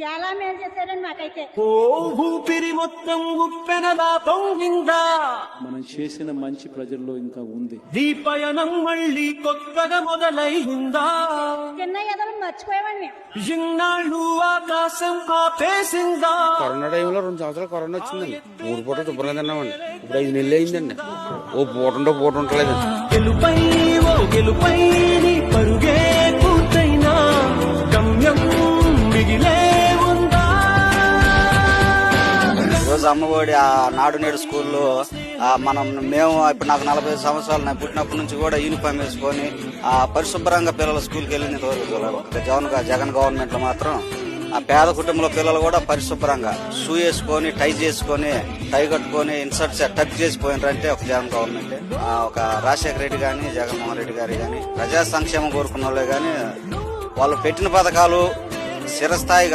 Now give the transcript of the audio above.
చాలా మేలు చేశారండి మాకైతే. ఓ ఊపిరి మొత్తం ఉప్పెనదా పొంగిందా మనం చేసిన మంచి ప్రజల్లో ఇంకా ఉంది. దీపయనం మళ్ళీ కొత్తగా మొదలైందా చిన్న ఎదలు మర్చిపోయామండి మేము. ఇన్నాళ్ళు ఆకాశం ఆపేసిందా? కరోనా టైంలో రెండు సంవత్సరాలు కరోనా వచ్చిందండి. మూడు పూట శుభ్రంగా తిన్నామండి. ఇప్పుడు ఐదు నెలలు అయిందండి. ఓ పూట ఉండో పూట ఉండలేదండి. గెలుపై ఓ గెలుపై ఈరోజు అమ్మఒడి ఆ నాడు నేడు స్కూల్లో మనం మేము ఇప్పుడు నాకు నలభై సంవత్సరాలు నేను పుట్టినప్పటి నుంచి కూడా యూనిఫామ్ వేసుకొని ఆ పరిశుభ్రంగా పిల్లలు స్కూల్కి వెళ్ళిన వరకు జగన్ జగన్ గవర్నమెంట్లో మాత్రం ఆ పేద కుటుంబంలో పిల్లలు కూడా పరిశుభ్రంగా షూ వేసుకొని టై చేసుకొని టై కట్టుకొని ఇన్సర్ట్స్ టచ్ చేసిపోయినారంటే ఒక జగన్ గవర్నమెంట్. ఒక రాజశేఖర రెడ్డి కానీ జగన్మోహన్ రెడ్డి గారు గాని ప్రజా సంక్షేమం కోరుకున్న వాళ్ళే గాని వాళ్ళు పెట్టిన పథకాలు చిరస్థాయిగా